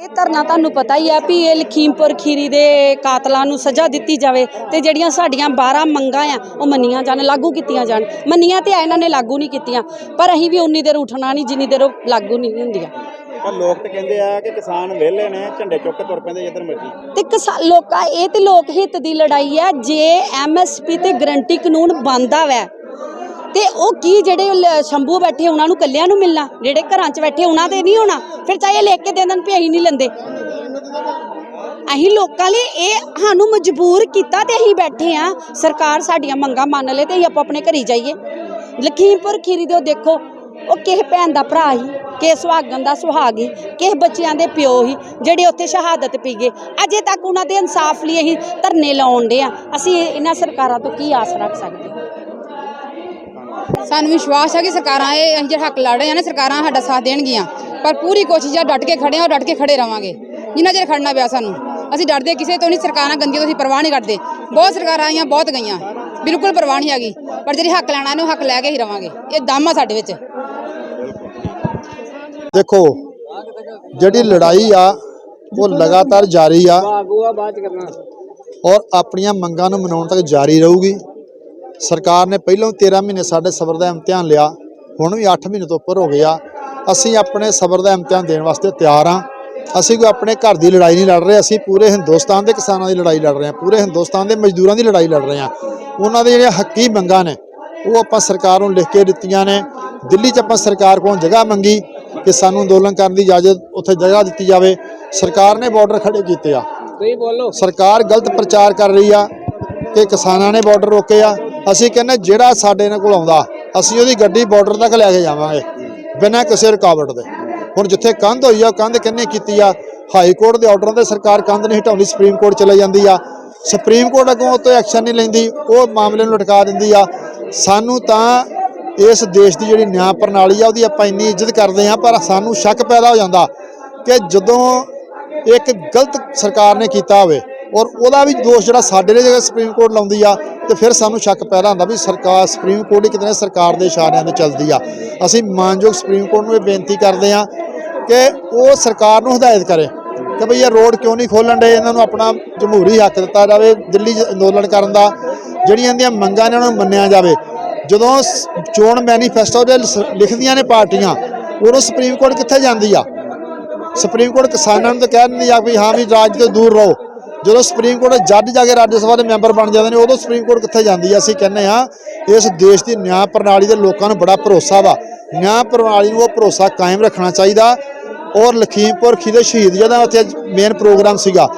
ਇਹ ਧਰਨਾ ਤੁਹਾਨੂੰ ਪਤਾ ਹੀ ਹੈ ਵੀ ਇਹ ਲਖੀਮਪੁਰ ਖੀਰੀ ਦੇ ਕਾਤਲਾਂ ਨੂੰ ਸਜ਼ਾ ਦਿੱਤੀ ਜਾਵੇ ਤੇ ਜਿਹੜੀਆਂ ਸਾਡੀਆਂ 12 ਮੰਗਾਂ ਆ ਉਹ ਮੰਨੀਆਂ ਜਾਣ ਲਾਗੂ ਕੀਤੀਆਂ ਜਾਣ। ਮੰਨੀਆਂ ਤੇ ਆ ਇਹਨਾਂ ਨੇ ਲਾਗੂ ਨਹੀਂ ਕੀਤੀਆਂ। ਪਰ ਅਸੀਂ ਵੀ ਉਨੀ ਦੇਰ ਉੱਠਣਾ ਨਹੀਂ ਜਿੰਨੀ ਦੇਰ ਉਹ ਲਾਗੂ ਨਹੀਂ ਹੁੰਦੀਆਂ। ਪਰ ਲੋਕ ਤੇ ਕਹਿੰਦੇ ਆ ਕਿ ਕਿਸਾਨ ਵਿਹਲੇ ਨੇ ਝੰਡੇ ਚੁੱਕ ਕੇ ਤੁਰ ਪੈਂਦੇ ਜਿੱਧਰ ਮਰਜ਼ੀ। ਤੇ ਕਿਸਾ ਲੋਕਾਂ ਇਹ ਤੇ ਲੋਕ ਹਿੱਤ ਦੀ ਲੜਾਈ ਹੈ ਜੇ ਐਮਐਸਪੀ ਤੇ ਗਰੰਟੀ ਕਾਨੂੰਨ ਬੰਦਾ ਵੈ ਤੇ ਉਹ ਕੀ ਜਿਹੜੇ ਸ਼ੰਭੂ ਬੈਠੇ ਉਹਨਾਂ ਨੂੰ ਕੱਲਿਆਂ ਨੂੰ ਮਿਲਣਾ? ਜਿਹੜੇ ਘਰਾਂ 'ਚ ਬੈਠੇ ਉਹਨਾਂ ਦੇ ਨਹੀਂ ਹੋਣਾ? ਫਿਰ ਚਾਹੇ ਲੈ ਕੇ ਦੇ ਦੇਣ ਵੀ ਅਸੀਂ ਨਹੀਂ ਲੈਂਦੇ। ਅਸੀਂ ਲੋਕਾਂ ਲਈ ਇਹ ਸਾਨੂੰ ਮਜਬੂਰ ਕੀਤਾ ਤੇ ਅਸੀਂ ਬੈਠੇ ਆ। ਸਰਕਾਰ ਸਾਡੀਆਂ ਮੰਗਾਂ ਮੰਨ ਲੇ ਤੇ ਅਸੀਂ ਆਪੋ ਆਪਣੇ ਘਰੀ ਜਾਈਏ। ਲਖੀਮਪੁਰ ਖੀਰੀ ਦੇ ਉਹ ਦੇਖੋ, ਉਹ ਕਿਸੇ ਭੈਣ ਦਾ ਭਰਾ ਹੀ ਕਿਸੇ ਸੁਹਾਗਣ ਦਾ ਸੁਹਾਗ ਹੀ ਕਿਸੇ ਬੱਚਿਆਂ ਦੇ ਪਿਓ ਹੀ ਜਿਹੜੇ ਉੱਥੇ ਸ਼ਹਾਦਤ ਪੀ ਗਏ। ਅਜੇ ਤੱਕ ਉਹਨਾਂ ਦੇ ਇਨਸਾਫ ਲਈ ਅਸੀਂ ਧਰਨੇ ਲਾਉਣ ਦੇ ਆ। ਅਸੀਂ ਇਹਨਾਂ ਸਰਕਾਰਾਂ ਤੋਂ ਕੀ ਆਸ ਰੱਖ ਸਕਦੇ? ਹਾਂ ਸਾਨੂੰ ਵਿਸ਼ਵਾਸ ਹੈ ਕਿ ਸਰਕਾਰਾਂ ਇਹ ਅਸੀਂ ਜਿਹੜਾ ਹੱਕ ਲੜ ਰਹੇ ਹਾਂ ਨਾ ਸਰਕਾਰਾਂ ਸਾਡਾ ਸਾਥ ਦੇਣਗੀਆਂ। ਪਰ ਪੂਰੀ ਕੋਸ਼ਿਸ਼ ਆ ਡਟ ਕੇ ਖੜੇ ਹਾਂ ਔਰ ਡਟ ਕੇ ਖੜੇ ਰਵਾਂਗੇ। ਜਿੰਨਾ ਚਿਰ ਖੜਨਾ ਪਿਆ ਸਾਨੂੰ। ਅਸੀਂ ਡਰਦੇ ਕਿਸੇ ਤੋਂ ਨਹੀਂ ਸਰਕਾਰਾਂ ਗੰਦੀਆਂ ਤੋਂ ਅਸੀਂ ਪਰਵਾਹ ਨਹੀਂ ਕਰਦੇ। ਬਹੁਤ ਸਰਕਾਰਾਂ ਆਈਆਂ ਬਹੁਤ ਗਈਆਂ। ਬਿਲਕੁਲ ਪਰਵਾਹ ਨਹੀਂ ਹੈਗੀ। ਪਰ ਜਿਹੜੀ ਹੱਕ ਲੈਣਾ ਨੇ ਉਹ ਹੱਕ ਲੈ ਕੇ ਹੀ ਰਵਾਂਗੇ। ਇਹ ਦਮ ਆ ਸਾਡੇ ਵਿੱਚ। ਦੇਖੋ ਜਿਹੜੀ ਲੜਾਈ ਆ ਉਹ ਲਗਾਤਾਰ ਜਾਰੀ ਆ। ਔਰ ਆਪਣੀਆਂ ਮੰਗਾਂ ਨੂੰ ਮਨਾਉਣ ਤੱਕ ਜਾਰੀ ਰਹੂਗੀ। ਸਰਕਾਰ ਨੇ ਪਹਿਲਾਂ 13 ਮਹੀਨੇ ਸਾਡੇ ਸਬਰ ਦਾ ਇਮਤਿਹਾਨ ਲਿਆ ਹੁਣ ਵੀ 8 ਮਹੀਨੇ ਤੋਂ ਉੱਪਰ ਹੋ ਗਿਆ। ਅਸੀਂ ਆਪਣੇ ਸਬਰ ਦਾ ਇਮਤਿਹਾਨ ਦੇਣ ਵਾਸਤੇ ਤਿਆਰ ਆ ਅਸੀਂ ਕੋਈ ਆਪਣੇ ਘਰ ਦੀ ਲੜਾਈ ਨਹੀਂ ਲੜ ਰਹੇ ਅਸੀਂ ਪੂਰੇ ਹਿੰਦੁਸਤਾਨ ਦੇ ਕਿਸਾਨਾਂ ਦੀ ਲੜਾਈ ਲੜ ਰਹੇ ਹਾਂ ਪੂਰੇ ਹਿੰਦੁਸਤਾਨ ਦੇ ਮਜ਼ਦੂਰਾਂ ਦੀ ਲੜਾਈ ਲੜ ਰਹੇ ਹਾਂ। ਉਹਨਾਂ ਦੇ ਜਿਹੜੀਆਂ ਹੱਕੀ ਮੰਗਾਂ ਨੇ ਉਹ ਆਪਾਂ ਸਰਕਾਰ ਨੂੰ ਲਿਖ ਕੇ ਦਿੱਤੀਆਂ ਨੇ। ਦਿੱਲੀ 'ਚ ਆਪਾਂ ਸਰਕਾਰ ਕੋਲੋਂ ਜਗ੍ਹਾ ਮੰਗੀ ਕਿ ਸਾਨੂੰ ਅੰਦੋਲਨ ਕਰਨ ਦੀ ਇਜਾਜ਼ਤ ਉੱਥੇ ਜਗ੍ਹਾ ਦਿੱਤੀ ਜਾਵੇ। ਸਰਕਾਰ ਨੇ ਬਾਰਡਰ ਖੜੇ ਕੀਤੇ ਆ। ਤੁਸੀਂ ਬੋਲੋ। ਸਰਕਾਰ ਗਲਤ ਪ੍ਰਚਾਰ ਕਰ ਰਹੀ ਆ ਕਿ ਕਿਸਾਨਾਂ ਨੇ ਬਾਰਡਰ ਰੋਕੇ ਆ। ਅਸੀਂ ਕਹਿੰਦੇ ਜਿਹੜਾ ਸਾਡੇ ਨਾਲ ਕੋਲ ਆਉਂਦਾ, ਅਸੀਂ ਉਹਦੀ ਗੱਡੀ ਬਾਰਡਰ ਤੱਕ ਲੈ ਕੇ ਜਾਵਾਂਗੇ, ਬਿਨਾਂ ਕਿਸੇ ਰੁਕਾਵਟ ਦੇ। ਹੁਣ ਜਿੱਥੇ ਕੰਧ ਹੋਈ ਆ, ਉਹ ਕੰਧ ਕਿੰਨੇ ਕੀਤੀ ਆ? ਹਾਈ ਕੋਰਟ ਦੇ ਆਰਡਰਾਂ ਤੇ ਸਰਕਾਰ ਕੰਧ ਨਹੀਂ ਹਟਾਉਂਦੀ ਸੁਪਰੀਮ ਕੋਰਟ ਚਲੇ ਜਾਂਦੀ ਆ। ਸੁਪਰੀਮ ਕੋਰਟ ਅੱਗੋਂ ਤੋਂ ਐਕਸ਼ਨ ਨਹੀਂ ਲੈਂਦੀ, ਉਹ ਮਾਮਲੇ ਨੂੰ ਲਟਕਾ ਦਿੰਦੀ ਆ। ਸਾਨੂੰ ਤਾਂ ਇਸ ਦੇਸ਼ ਦੀ ਜਿਹੜੀ ਨਿਆਂ ਪ੍ਰਣਾਲੀ ਆ, ਉਹਦੀ ਆਪਾਂ ਇੰਨੀ ਇੱਜ਼ਤ ਕਰਦੇ ਆ ਪਰ ਸਾਨੂੰ ਸ਼ੱਕ ਪੈਦਾ ਹੋ ਜਾਂਦਾ ਕਿ ਜਦੋਂ ਇੱਕ ਗਲਤ ਸਰਕਾਰ ਨੇ ਕੀਤਾ ਹੋਵੇ, ਔਰ ਉਹਦਾ ਵੀ ਦੋਸ਼ ਜਿਹੜਾ ਸਾਡੇ ਦੇ ਜਗ੍ਹਾ ਸੁਪਰੀਮ ਕੋਰਟ ਲਾਉਂਦੀ ਆ ਤੇ ਫਿਰ ਸਾਨੂੰ ਸ਼ੱਕ ਪੈਦਾ ਹੁੰਦਾ ਵੀ ਸਰਕਾਰ ਸੁਪਰੀਮ ਕੋਰਟ ਹੀ ਕਿਤੇ ਸਰਕਾਰ ਦੇ ਇਸ਼ਾਰਿਆਂ ਤੇ ਚੱਲਦੀ ਆ। ਅਸੀਂ ਮਾਨਯੋਗ ਸੁਪਰੀਮ ਕੋਰਟ ਨੂੰ ਇਹ ਬੇਨਤੀ ਕਰਦੇ ਆ ਕਿ ਉਹ ਸਰਕਾਰ ਨੂੰ ਹਦਾਇਤ ਕਰੇ ਕਿ ਭਈ ਇਹ ਰੋਡ ਕਿਉਂ ਨਹੀਂ ਖੋਲਣ ਦੇ ਇਹਨਾਂ ਨੂੰ ਆਪਣਾ ਜਮਹੂਰੀ ਹੱਕ ਦਿੱਤਾ ਜਾਵੇ, ਦਿੱਲੀ 'ਚ ਅੰਦੋਲਨ ਕਰਨ ਦਾ। ਜਿਹੜੀਆਂ ਇਹਦੀਆਂ ਮੰਗਾਂ ਨੇ, ਉਹਨਾਂ ਨੂੰ ਮੰਨਿਆ ਜਾਵੇ। ਜਦੋਂ ਚੋਣ ਮੈਨੀਫੈਸਟੋ ਦੇ ਲਿਖਦੀਆਂ ਨੇ ਪਾਰਟੀਆਂ, ਉਦੋਂ ਸੁਪਰੀਮ ਕੋਰਟ ਕਿੱਥੇ ਜਾਂਦੀ ਆ? ਸੁਪਰੀਮ ਕੋਰਟ ਕਿਸਾਨਾਂ ਨੂੰ ਤਾਂ ਕਹਿ ਦਿੰਦੀ ਆ ਵੀ ਹਾਂ ਵੀ ਰਾਜ ਤੋਂ ਦੂਰ ਰਹੋ। ਜਦੋਂ ਸੁਪਰੀਮ ਕੋਰਟ ਜੱਜ ਜਾ ਕੇ ਰਾਜ ਸਭਾ ਦੇ ਮੈਂਬਰ ਬਣ ਜਾਂਦੇ ਨੇ, ਉਦੋਂ ਸੁਪਰੀਮ ਕੋਰਟ ਕਿੱਥੇ ਜਾਂਦੀ ਹੈ ਅਸੀਂ ਕਹਿੰਦੇ ਆ ਇਸ ਦੇਸ਼ ਦੀ ਨਿਆਂ ਪ੍ਰਣਾਲੀ ਦੇ ਲੋਕਾਂ ਨੂੰ ਬੜਾ ਭਰੋਸਾ ਵਾ। ਨਿਆਂ ਪ੍ਰਣਾਲੀ ਨੂੰ ਉਹ ਭਰੋਸਾ ਕਾਇਮ ਰੱਖਣਾ ਚਾਹੀਦਾ। ਔਰ ਲਖੀਮਪੁਰ ਖੀਦੇ ਸ਼ਹੀਦ ਜਿਹਦਾ ਉੱਥੇ ਮੇਨ ਪ੍ਰੋਗਰਾਮ ਸੀਗਾ,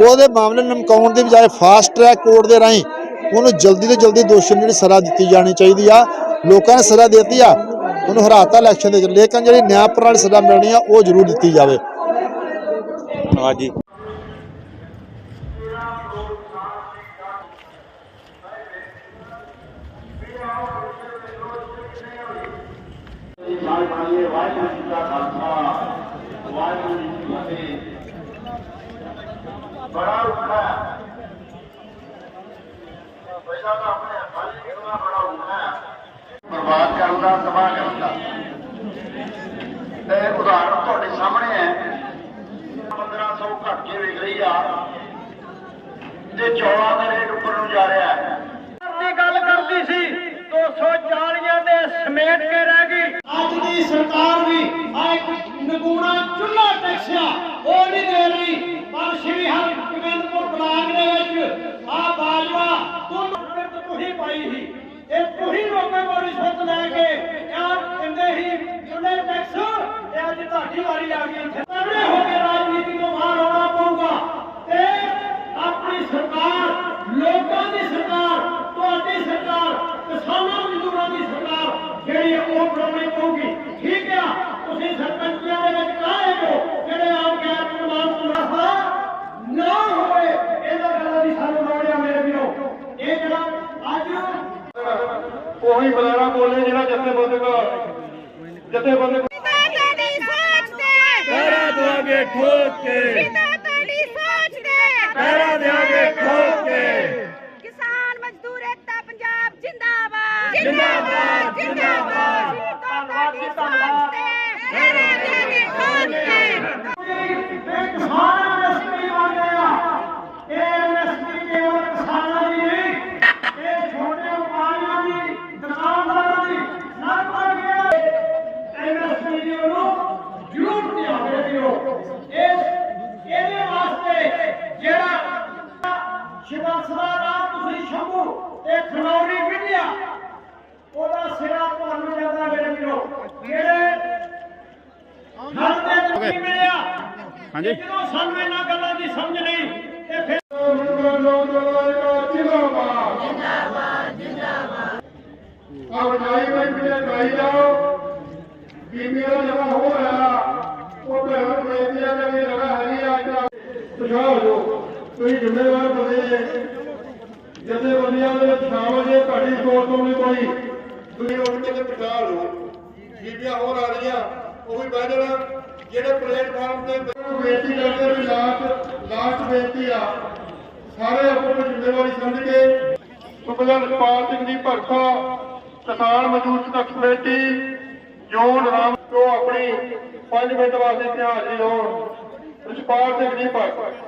ਉਹਦੇ ਮਾਮਲੇ ਨਮਕਾਉਣ ਨਿਮਕਾਉਣ ਦੀ ਬਜਾਏ ਫਾਸਟ ਟਰੈਕ ਕੋਰਟ ਦੇ ਰਾਹੀਂ ਉਹਨੂੰ ਜਲਦੀ ਤੋਂ ਜਲਦੀ ਦੋਸ਼ੀ ਨੂੰ ਜਿਹੜੀ ਸਜ਼ਾ ਦਿੱਤੀ ਜਾਣੀ ਚਾਹੀਦੀ ਆ। ਲੋਕਾਂ ਨੇ ਸਜ਼ਾ ਦੇ ਦਿੱਤੀ ਆ, ਉਹਨੂੰ ਹਰਾਤਾ ਇਲੈਕਸ਼ਨ ਦੇ ਵਿੱਚ। ਲੇਕਿਨ ਜਿਹੜੀ ਨਿਆਂ ਪ੍ਰਣਾਲੀ ਸਜ਼ਾ ਮਿਲਣੀ ਆ, ਉਹ ਜ਼ਰੂਰ ਦਿੱਤੀ ਜਾਵੇ। ਹਾਂਜੀ ਨਾਰੇ ਮਾਰੀਏ ਵਾਹਿਗੁਰੂ ਜੀ ਦਾ ਖਾਲਸਾ, ਵਾਹਿਗੁਰੂ ਜੀ ਕੀ ਫਤਿਹ। ਬੜਾ ਉੱਠਾ ਪੈਸਾ ਤਾਂ ਆਪਣੇ ਹੱਥ ਕਿੰਨਾ ਬੜਾ ਉੱਠਾ ਬਰਬਾਦ ਕਰਨ ਦਾ, ਤਬਾਹ ਕਰਨ ਦਾ। ਤੇ ਉਦਾਹਰਣ ਤੁਹਾਡੇ ਸਾਹਮਣੇ ਹੈ। 1500 ਘੱਟ ਕੇ ਵੇਖ ਰਹੀ ਆ। ਤੇ 14 ਦੀ ਸਰਕਾਰ ਵੀ ਆ ਇੱਕ ਨਗੂਣਾ ਚੁੱਲਾ ਟੈਕਸਿਆ ਉਹ ਨਹੀਂ ਦੇ ਰਹੀ ਪਰ ਸ਼੍ਰੀ ਹਰਗੋਬਿੰਦਪੁਰ ਬਲਾਕ ਦੇ ਵਿੱਚ ਆ ਬਾਜਵਾ ਤੁਹਾਨੂੰ ਰਿਸ਼ਵਤ ਤੁਸੀਂ ਪਾਈ ਸੀ ਇਹ ਤੁਸੀਂ ਲੋਕਾਂ ਕੋਲ ਰਿਸ਼ਵਤ ਲੈ ਕੇ ਯਾਰ ਕਹਿੰਦੇ ਸੀ ਚੁੱਲੇ ਟੈਕਸ ਤੇ ਅੱਜ ਤੁਹਾਡੀ ਵਾਰੀ ਆ ਗਈ ਇੱਥੇ ਤਗੜੇ ਹੋ ਕੇ ਰਾਜਨੀਤੀ ਤੋਂ ਬਾਹਰ ਆਉਣਾ ਪਊਗਾ ਤੇ ਆਪਣੀ ਸਰਕਾਰ ਲੋਕਾਂ ਦੀ ਸਰਕਾਰ ਤੁਹਾਡੀ ਸਰਕਾਰ ਕਿਸਾਨਾਂ ਮਜ਼ਦੂਰਾਂ ਦੀ ਸਰਕਾਰ ਜਿਹੜੀ ਹੈ ਉਹ ਬਣਾਉਣੀ ਪਊਗੀ ਠੀਕ ਆ ਤੁਸੀਂ ਸਰਪੰਚੀਆਂ ਦੇ ਵਿੱਚ ਕਾਹੇ ਹੋ ਜਿਹੜੇ ਆਮ ਗੈਰ ਕਾਨੂੰਨ ਮੁਨਾਫਾ ਨਾ ਹੋਵੇ ਇਹਦਾ ਗੱਲਾਂ ਦੀ ਸਾਨੂੰ ਲੋੜ ਆ ਮੇਰੇ ਵੀਰੋ ਇਹ ਜਿਹੜਾ ਅੱਜ ਉਹੀ ਬੁਲਾਰਾ ਬੋਲੇ ਜਿਹੜਾ ਜਥੇਬੰਦਕ ਤੇ। ਪੈਰਾਂ ਦੇਵਾਂਗੇ ਠੋਕ ਕੇ। ਪੈਰਾਂ ਦੇਵਾਂਗੇ ਠੋਕ ਕੇ। ਕਿਸਾਨ ਮਜ਼ਦੂਰ ਏਕਤਾ ਪੰਜਾਬ ਜਿੰਦਾਬਾਦ। ਜਿੰਦਾਬਾਦ, ਜਿੰਦਾਬਾਦ। ਧੰਨਵਾਦ ਜੀ ਧੰਨਵਾਦ ਤੇਰੇ ਦੇ ਠੋਕ ਕੇ। ਇੱਕ ਇਹ ਖਨੌਰੀ ਵਿਧਿਆ ਉਹਦਾ ਸਿਰਾ ਤੁਹਾਨੂੰ ਜਾਂਦਾ ਮੇਰੇ ਵੀਰੋ। ਜਿਹੜੇ ਹਰ ਦੇ ਕੀ ਮਿਲਿਆ ਹਾਂਜੀ। ਜਦੋਂ ਸਾਨੂੰ ਇਹਨਾਂ ਗੱਲਾਂ ਦੀ ਸਮਝ ਨਹੀਂ ਤੇ ਫਿਰ ਆਹ ਬਣਾਈ ਬਈ ਮੇਰੇ ਬਣਾਈ ਜਾਓ ਬੀਬੀਆਂ ਜਿਹੜਾ ਹੋ ਰਿਹਾ ਉਹ ਭੈਣ ਬੇਟੀਆਂ ਨੇ ਵੀ ਲਗਾ ਹਰੀ ਅੱਜ ਸੁਝਾਅ ਹੋ ਜਾਓ ਤੁਸੀਂ ਜ਼ਿੰਮੇਵਾਰ ਬੰਦੇ ਜੇ। ਜਿੱਥੇ ਬੰਦਿਆਂ ਦੇ ਵਿੱਚ ਸ਼ਾਮਲ ਜੇ, ਤੁਹਾਡੀ ਸੋਚ ਤੋਂ ਨਹੀਂ ਕੋਈ। ਤੁਸੀਂ ਉੱਠ ਕੇ ਤੇ ਪਛਾਣ ਲਓ ਬੀਬੀਆਂ ਹੋਰ ਆ ਰਹੀਆਂ, ਉਹ ਵੀ ਬਹਿ ਜਾਣ। ਜਿਹੜੇ ਪਲੇਟਫਾਰਮ ਤੇ ਬੇਨਤੀ ਕਰਦੇ ਵੀ ਲਾਸਟ ਲਾਸਟ ਬੇਨਤੀ ਆ। ਸਾਰੇ ਆਪਣੀ ਜ਼ਿੰਮੇਵਾਰੀ ਸਮਝ ਕੇ ਸੁਪਰਡੈਂਟ ਲਖਪਾਲ ਸਿੰਘ ਦੀ ਭਰਤਾ ਕਿਸਾਨ ਮਜ਼ਦੂਰ ਸੰਘਰਸ਼ ਕਮੇਟੀ, ਜੋਨ ਰਾਮ ਤੋਂ ਆਪਣੀ 5 ਮਿੰਟ ਵਾਸਤੇ ਇੱਥੇ ਹਾਜ਼ਰੀ ਹੋਣ ਲਖਪਾਲ ਸਿੰਘ ਦੀ ਭਰਤਾ